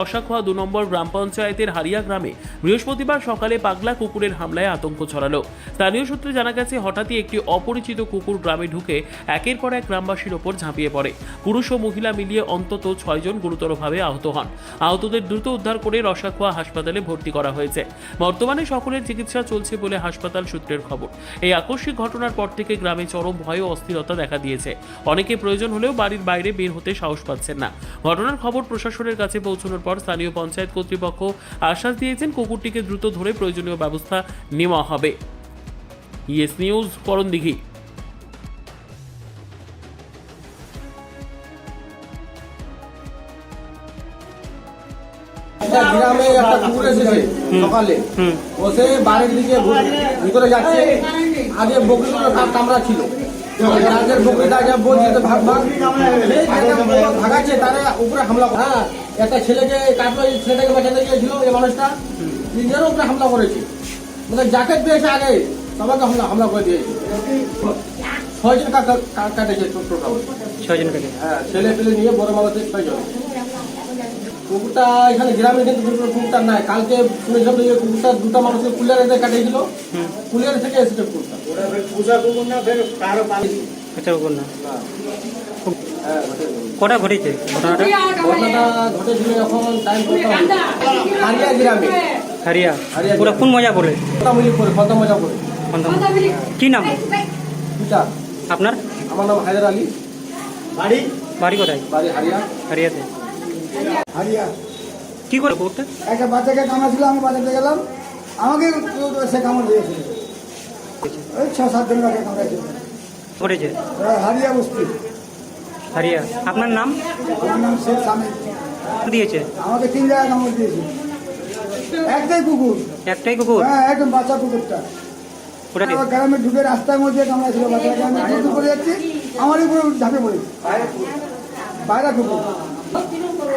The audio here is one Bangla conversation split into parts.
বসাখোয়া দু নম্বর গ্রাম পঞ্চায়েতের হারিয়া গ্রামে বৃহস্পতিবার সকালে পাগলা কুকুরের হামলায় আতঙ্ক ছড়ালো। স্থানীয় সূত্রে জানা গেছে, হঠাৎই একটি অপরিচিত কুকুর গ্রামে ঢুকে একের পর এক গ্রামবাসীর ওপর ঝাঁপিয়ে পড়ে। পুরুষ ও মহিলা মিলিয়ে অন্তত ছয়জন গুরুতরভাবে আহত হন। আহতদের দ্রুত উদ্ধার করে রসাখোয়া হাসপাতালে ভর্তি করা হয়েছে। বর্তমানে সকলের চিকিৎসা চলছে বলে হাসপাতাল সূত্রের খবর। এই আকস্মিক ঘটনার পর থেকে গ্রামে চরম ভয় ও অস্থিরতা দেখা দিয়েছে। অনেকে প্রয়োজন হলেও বাড়ির বাইরে বের হতে সাহস পাচ্ছেন না। ঘটনার খবর প্রশাসনের কাছে পৌঁছানোর পর স্থানীয় পঞ্চায়েত কর্তৃপক্ষ আশ্বাস দিয়েছেন কুকুরটিকে দ্রুত ধরে প্রয়োজনীয় ব্যবস্থা নেওয়া হবে। ইয়েস নিউজ করণদিঘি একটা গ্রামে একটা কুকুর এসেছে সকালে। বসে বাড়ির দিকে ভিতরে যাচ্ছে। আগে বকরিগুলো কামড়া ছিল। আগের জন আগে বলছে তো ভাগ ভাগ। সেই ভাগাচ্ছে তারা উপরে হামলা হ্যাঁ একটা ছেলেকে কাটলো এই ছেলেটাকে বাঁচাতে গিয়েছিল এই মানুষটা। নিজেরও উপরে হামলা করেছে। মানে যাকে পেয়েছে আগে সবাইকে হামলা হামলা করে দিয়েছে। ছয়জন কাটেছে টোটাল ছয়জন কাটে হ্যাঁ ছেলে পেলে নিয়ে বড় মানুষের ছয়জন। কুকুরটা এখানে গ্রামে কিন্তু দুটো কুকুরটা নাই। কালকে শুনেছিলাম যে কুকুরটা দুটো মানুষকে কুলিয়ারে কাটিয়েছিল। কুলিয়ার থেকে এসেছে কুকুরটা। আচ্ছা কুকুর না। হ্যাঁ ঘটেছে। কটা ঘটেছে? ঘটনাটা? ঘটনাটা ঘটেছিল এখন টাইম হারিয়া গ্রামে। হারিয়া। হারিয়া পুরো কোন মজা করে? ফলতা মজা করে। কি নাম? আপনার? আমার নাম হায়দার আলী। বাড়ি? বাড়ি কোথায়? বাড়ি হারিয়া। হারিয়াতে। হারিয়া কি করে কুকুরটা একটা বাচ্চাকে কামড়াছিল আমি বাজাতে গেলাম। আমাকে সে কামড় দিয়েছিল ওই ছ সাত দিন আগে কামড়াইছিল ওরা হারিয়া বস্তি। হারিয়া। আপনার নাম? আমার নাম শেখ স্বামী দিয়েছে? আমাকে তিন জায়গায় কামড় দিয়েছিল একটাই কুকুর। একটাই কুকুর? হ্যাঁ একদম বাচ্চা কুকুরটা। ওটা গ্রামে ঢুকে রাস্তার মধ্যে কামড়াইছিল বাচ্চাকে। আমি করে যাচ্ছি আমারই উপরে ঝাঁপে পড়ি বাইরে কুকুর।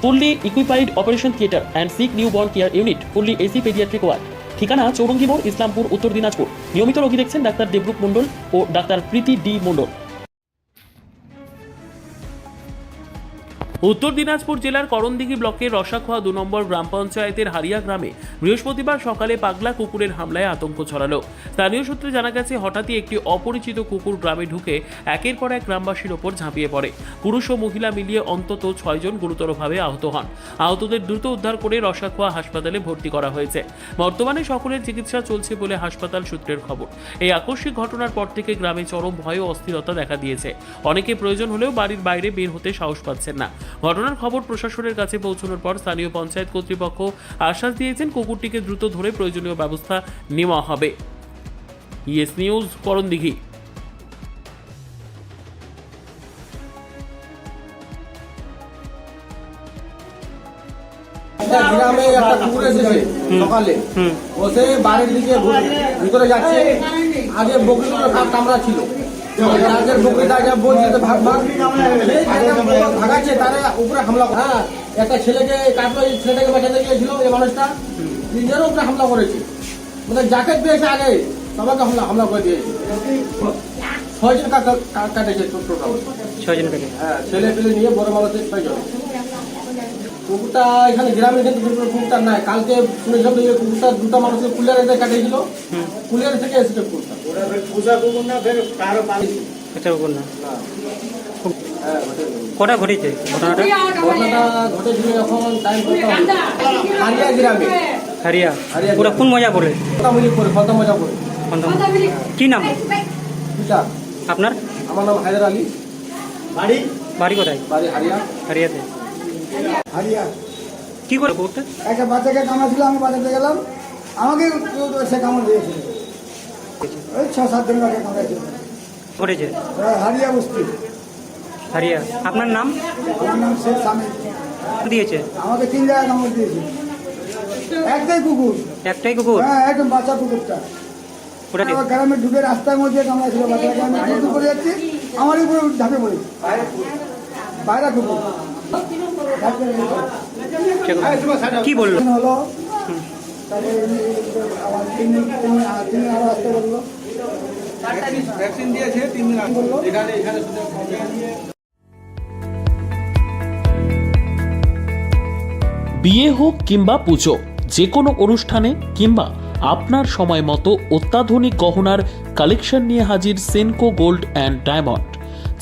fully equipped operation theatre and sick new born care unit fully AC paediatric ward ঠিকানা চৌরঙ্গি ইসলামপুর, উত্তর দিনাজপুর। নিয়মিত রোগী দেখছেন ডাক্তার দেবরূপ মণ্ডল ও ডাক্তার প্রীতি ডি মণ্ডল। উত্তর দিনাজপুর জেলার করণদিঘি ব্লকের রসাখোয়া দু নম্বর গ্রাম পঞ্চায়েতের হারিয়া গ্রামে বৃহস্পতিবার সকালে পাগলা কুকুরের হামলায় আতঙ্ক ছড়ালো। স্থানীয় সূত্রে জানা গেছে, হঠাৎই একটি অপরিচিত কুকুর গ্রামে ঢুকে একের পর এক গ্রামবাসীর ওপর ঝাঁপিয়ে পড়ে। পুরুষ ও মহিলা মিলিয়ে অন্তত ছয়জন গুরুতরভাবে আহত হন। আহতদের দ্রুত উদ্ধার করে রসাখোয়া হাসপাতালে ভর্তি করা হয়েছে। বর্তমানে সকলের চিকিৎসা চলছে বলে হাসপাতাল সূত্রের খবর। এই আকস্মিক ঘটনার পর থেকে গ্রামে চরম ভয় ও অস্থিরতা দেখা দিয়েছে। অনেকে প্রয়োজন হলেও বাড়ির বাইরে বের হতে সাহস পাচ্ছেন না। ঘটনার খবর প্রশাসনের কাছে পৌঁছানোর পর স্থানীয় পঞ্চায়েত কর্তৃপক্ষ আশ্বাস দিয়েছেন কুকুরটিকে দ্রুত ধরে প্রয়োজনীয় ব্যবস্থা নেওয়া হবে। Yes news Karandighi. একটা গ্রামে একটা কুকুর এসেছে সকালে। বসে বাড়ির দিকে ভিতরে যাচ্ছে। আগে কামড়া ছিল। আগের বকরিটা আগে বলছে তো ভাগ ভাগ। ভাগাচ্ছে তারা উপরে হামলা হ্যাঁ একটা ছেলেকে কাটলো এই ছেলেটাকে বাঁচাতে গিয়েছিল এই মানুষটা। নিজেরও উপরে হামলা করেছে। মানে যাকে পেয়েছে আগে সবাইকে হামলা হামলা করে দিয়েছে। ছয়জন কাটেছে টোটাল। ছয়জন পেটে হ্যাঁ ছেলে পেলে নিয়ে বড় মানুষের ছয়জন। কুকুরটা এখানে গ্রামে কিন্তু দুটো কুকুরটা নাই। কালকে শুনেছিলাম যে কুকুরটা দুটো মানুষকে কুলিয়ারে কাটিয়েছিল। কুলিয়ার থেকে এসেছে কুকুরটা। কুকুর না। হ্যাঁ। কটা ঘটেছে? ঘটনাটা? ঘটনাটা ঘটেছিল এখন টাইম হারিয়া গ্রামে। হারিয়া। পুরো কোন মজা করে করে মজা করে কি নাম? আপনার? আমার নাম হায়দার আলী। বাড়ি? কোথায়? বাড়ি হারিয়া। হারিয়াতে। হারিয়া। কি করে করতে? একটা বাচ্চাকে কামড়াছিল আমি বাজাতে গেলাম। আমাকে সে কামড় দিয়েছিল। ওই ছ সাত দিন আগে করেছে? হারিয়া বস্তি হারিয়া। আপনার নাম? আমার নাম শেখ স্বামী দিয়েছে? আমাকে তিন জায়গায় কামড় দিয়েছে। একটাই কুকুর। একটাই কুকুর? হ্যাঁ একদম বাচ্চা কুকুরটা। ওটা আমার গ্রামে ঢুকে রাস্তার মধ্যে কামড়াইছিল বাচ্চাটাকে আমি দুধ করে যাচ্ছি। আমারই উপরে ঝাঁপে পড়ি। বাইরে কুকুর। কি বলল? হলো বিয়ে হোক কিংবা পুজো যে কোনো অনুষ্ঠানে কিংবা আপনার সময় মতো অত্যাধুনিক গহনার কালেকশন নিয়ে হাজির সেনকো গোল্ড অ্যান্ড ডায়মন্ড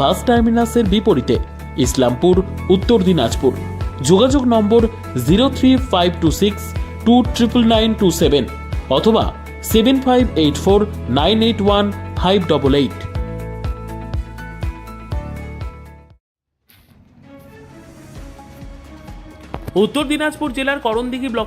বাস টার্মিনাসের বিপরীতে ইসলামপুর, উত্তর দিনাজপুর। যোগাযোগ number zero three five two six two triple nine two seven অথবা seven five eight four nine eight one five double eight. Uttar Dinajpur জেলার করণদিঘি ব্লক